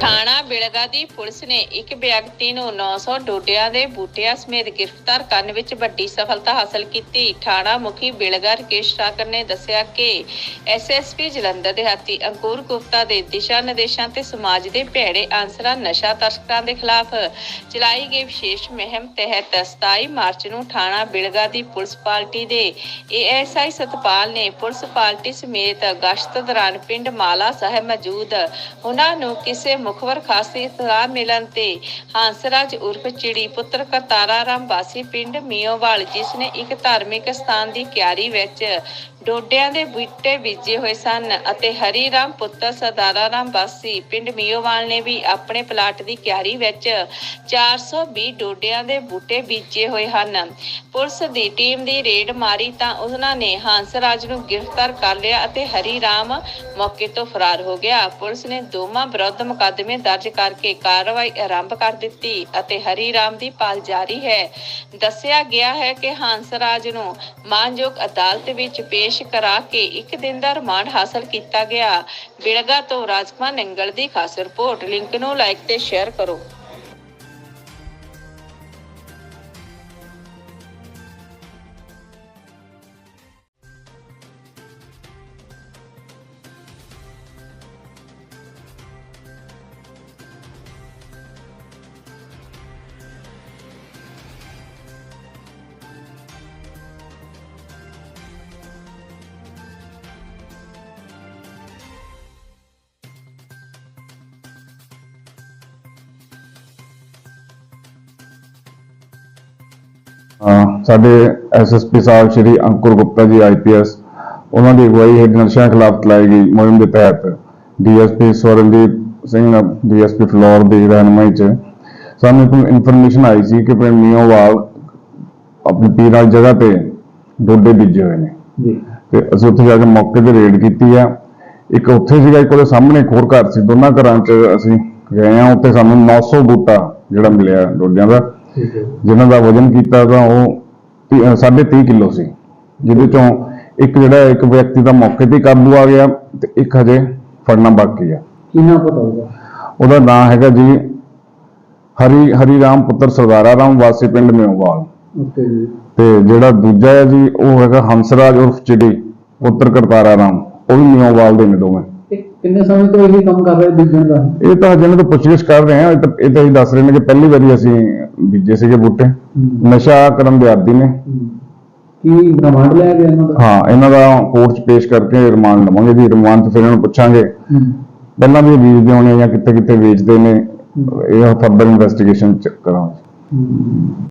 ਥਾਣਾ ਬਿਲਗਾ ਦੀ ਪੁਲਿਸ ਨੇ ਇੱਕ ਵਿਅਕਤੀ ਨੂੰ 900 ਡੋਡਿਆਂ ਦੇ ਬੂਟਿਆਂ ਸਮੇਤ ਗ੍ਰਿਫਤਾਰ ਕਰਨ ਵਿੱਚ ਵੱਡੀ ਸਫਲਤਾ ਹਾਸਲ ਕੀਤੀ। ਥਾਣਾ ਮੁਖੀ ਬਿਲਗਾ ਰਕੇਸ਼ ਠਾਕਰ ਨੇ ਦੱਸਿਆ ਕਿ ਐਸਐਸਪੀ ਜਲੰਧਰ ਦੇ ਹਾਤੀ ਅੰਕੁਰ ਗੁਪਤਾ ਦੇ ਦਿਸ਼ਾ ਨਿਰਦੇਸ਼ਾਂ ਤੇ ਸਮਾਜ ਦੇ ਭੈੜੇ ਅਨਸਰਾਂ ਨਸ਼ਾ ਤਸਕਰਾਂ ਦੇ ਖਿਲਾਫ ਚਲਾਈ ਗਈ ਵਿਸ਼ੇਸ਼ ਮੁਹਿੰਮ ਤਹਿਤ 27 ਮਾਰਚ ਨੂੰ ਥਾਣਾ ਬਿਲਗਾ ਦੀ ਪੁਲਿਸ ਪਾਰਟੀ ਦੇ ਏਐਸਆਈ ਸਤਪਾਲ ਨੇ ਪੁਲਿਸ ਪਾਰਟੀ ਸਮੇਤ ਗਸ਼ਤ ਦੌਰਾਨ ਪਿੰਡ ਮਾਲਾ ਸਾਹਿਬ ਮੌਜੂਦ। ਉਹਨਾਂ ਨੂੰ ਕਿਸੇ ਮੁਖਬਰ ਖਾਸੀ ਇਤਲਾਹ ਮਿਲਣ ਤੇ ਹੰਸਰਾਜ ਉਰਫ ਚਿੜੀ ਪੁੱਤਰ ਕਰਤਾਰਾ ਰਾਮ ਵਾਸੀ ਪਿੰਡ ਮੀਓਵਾਲ, ਜਿਸ ਨੇ ਇੱਕ ਧਾਰਮਿਕ ਸਥਾਨ ਦੀ ਕਿਆਰੀ ਵਿੱਚ ਡੋਡਿਆਂ ਦੇ ਬੂਟੇ ਬੀਜੇ ਹੋਏ ਸਨ ਅਤੇ ਹਰੀ ਰਾਮ ਪੁੱਤਰ ਸਰਦਾਰਾ ਰਾਮ ਵਾਸੀ ਪਿੰਡ ਮੀਓਵਾਲ ਨੇ ਵੀ ਆਪਣੇ ਪਲਾਟ ਦੀ ਕਿਆਰੀ ਵਿੱਚ 420 ਡੋਡਿਆਂ ਦੇ ਬੂਟੇ ਬੀਜੇ ਹੋਏ ਹਨ। ਪੁਲਿਸ ਦੀ ਟੀਮ ਦੀ ਰੇਡ ਮਾਰੀ ਤਾਂ ਉਹਨਾਂ ਨੇ ਹੰਸਰਾਜ ਨੂੰ ਗ੍ਰਿਫਤਾਰ ਕਰ ਲਿਆ ਅਤੇ ਹਰੀ ਰਾਮ ਮੌਕੇ ਤੋਂ ਫਰਾਰ ਹੋ ਗਿਆ। ਪੁਲਿਸ ਨੇ ਦੋਵਾਂ ਵਿਰੁੱਧ ਮੁਕੱਦਮੇ ਦਰਜ ਕਰਕੇ ਕਾਰਵਾਈ ਆਰੰਭ ਕਰ ਦਿੱਤੀ ਅਤੇ ਹਰੀ ਰਾਮ ਦੀ ਭਾਲ ਜਾਰੀ ਹੈ। ਦੱਸਿਆ ਗਿਆ ਹੈ ਕਿ ਹੰਸਰਾਜ ਨੂੰ ਮਾਨਯੋਗ ਅਦਾਲਤ ਵਿੱਚ ਪੇਸ਼ ਕਰਾ ਕੇ ਇੱਕ ਦਿਨ ਦਾ ਰਿਮਾਂਡ ਹਾਸਲ ਕੀਤਾ ਗਿਆ। ਬਿਲਗਾ ਤੋਂ ਰਾਜਕੁਮਾਰ ਨੰਗਲ ਦੀ ਖਾਸ ਰਿਪੋਰਟ। ਲਿੰਕ ਨੂੰ ਲਾਈਕ ਤੇ ਸ਼ੇਅਰ ਕਰੋ। ਸਾਡੇ ਐਸਐਸਪੀ ਸਾਹਿਬ ਸ਼੍ਰੀ ਅੰਕੁਰ ਗੁਪਤਾ ਜੀ ਆਈਪੀਐਸ ਉਹਨਾਂ ਦੀ ਅਗਵਾਈ ਹੇਠ ਨਸ਼ਿਆਂ ਖਿਲਾਫ ਚਲਾਈ ਗਈ ਮੁਹਿੰਮ ਦੇ ਤਹਿਤ। ਡੀਐਸਪੀ ਸਵਰਨਦੀਪ ਸਿੰਘ ਡੀਐਸਪੀ ਫਲੋਰ ਦੀ ਰਹਿਨੁਮਾਈ 'ਚ ਸਾਨੂੰ ਇੱਕ ਇਨਫੋਰਮੇਸ਼ਨ ਆਈ ਸੀ ਕਿ ਪਿੰਡ ਮੀਓਵਾਲ ਆਪਣੀ ਪੀਰ ਵਾਲੀ ਜਗ੍ਹਾ ਤੇ ਡੋਡੇ ਬੀਜੇ ਹੋਏ ਨੇ। ਜੀ। ਤੇ ਅਸੀਂ ਉੱਥੇ ਜਾ ਕੇ ਮੌਕੇ ਤੇ ਰੇਡ ਕੀਤੀ ਆ। ਇੱਕ ਉੱਥੇ ਸੀਗਾ ਇੱਕ ਉਹਦੇ ਸਾਹਮਣੇ ਇੱਕ ਹੋਰ ਘਰ ਸੀ। ਦੋਨਾਂ ਘਰਾਂ 'ਚ ਅਸੀਂ ਗਏ ਆ। ਉੱਥੇ ਸਾਨੂੰ 900 ਬੂਟਾ ਜਿਹੜਾ ਮਿਲਿਆ ਡੋਡਿਆਂ ਦਾ। ਜਿਨ੍ਹਾਂ ਦਾ ਵਜ਼ਨ ਕੀਤਾ ਤਾਂ ਉਹ 30 ਕਿਲੋ ਸੀ ਜਿਹਦੇ ਚੋਂ ਇੱਕ ਜਿਹੜਾ ਇੱਕ ਵਿਅਕਤੀ ਦਾ ਮੌਕੇ ਤੇ ਕਾਬੂ ਆ ਗਿਆ ਤੇ ਇੱਕ ਹਜੇ ਫੜਨਾ ਬਾਕੀ ਆ। ਕਿੰਨਾ ਪਤਾ ਹੋਊਗਾ? ਉਹਦਾ ਨਾਮ ਹੈਗਾ ਜੀ ਹਰੀ ਹਰੀ ਰਾਮ ਪੁੱਤਰ ਸਰਦਾਰਾ ਰਾਮ ਵਾਸੀ ਪਿੰਡ ਜੀ। ਤੇ ਜਿਹੜਾ ਦੂਜਾ ਹੈ ਜੀ ਉਹ ਹੈਗਾ ਹੰਸਰਾਜ ਉਰਫ ਚਿੜੀ ਪੁੱਤਰ ਕਰਤਾਰਾ ਰਾਮ ਉਹ ਵੀ ਮੇਵਾਲ ਦੇ ਨੇ ਦੋਵੇਂ। ਕਿੰਨੇ ਸਮੇਂ ਤੋਂ ਇਹ ਕੰਮ ਕਰ ਰਹੇ ਬੀਜਣ ਦਾ? ਇਹ ਤਾਂ ਜਿਹਨਾਂ ਤੋਂ ਪੁੱਛਗਿੱਛ ਕਰ ਰਹੇ ਆ ਇਹ ਤਾਂ ਇਹ ਤਾਂ ਹੀ ਦੱਸ ਰਹੇ ਨੇ ਕਿ ਪਹਿਲੀ ਵਾਰੀ ਅਸੀਂ ਬੀਜੇ ਸੀਗੇ ਬੂਟੇ। ਨਸ਼ਾ ਕਰਨ ਦੇ ਆਦੀ ਨੇ। ਕੀ ਰਿਮਾਂਡ ਲਿਆ ਗਿਆ ਇਹਨਾਂ ਦਾ? ਹਾਂ ਇਹਨਾਂ ਦਾ ਕੋਰਟ 'ਚ ਪੇਸ਼ ਕਰਕੇ ਰਿਮਾਂਡ ਲਵਾਂਗੇ। ਜੀ ਰਿਮਾਂਡ 'ਚ ਫਿਰ ਇਹਨਾਂ ਨੂੰ ਪੁੱਛਾਂਗੇ। ਪਹਿਲਾਂ ਵੀ ਵੇਚਦੇ ਹੋਣੇ ਜਾਂ ਕਿੱਥੇ ਕਿੱਥੇ ਵੇਚਦੇ ਨੇ। ਇਹ ਫਰਦਰ ਇਨਵੈਸਟੀਗੇਸ਼ਨ ਚ ਕਰਾਂਗੇ।